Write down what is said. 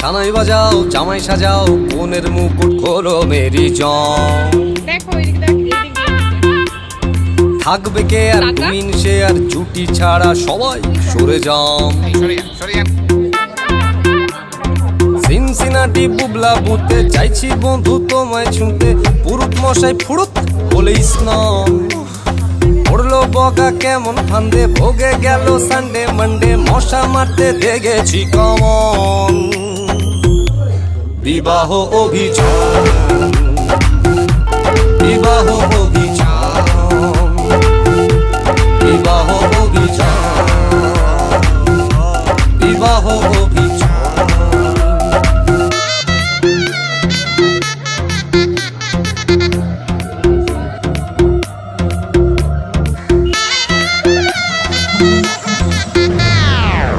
সানাই বাজাও জামাই সাজাও বোনের মুকুট খোলো মেরি থাকবে কে আর? কুইন সে আর জুটি ছাড়া সবাই সরে যান। সিনসিনাটি বুবলা বুতে চাইছি বন্ধু তোমায় ছুঁতে। পুরুত মশাই ফুরুত বলে স্নান। পড়ল বকা কেমন ফান্দে ভোগে গেল সানডে মানডে মশা মারতে দেখেছি কমন। বিবাহ অভিযান। বিবাহ অভিযান। বিবাহ অভিযান। বিবাহ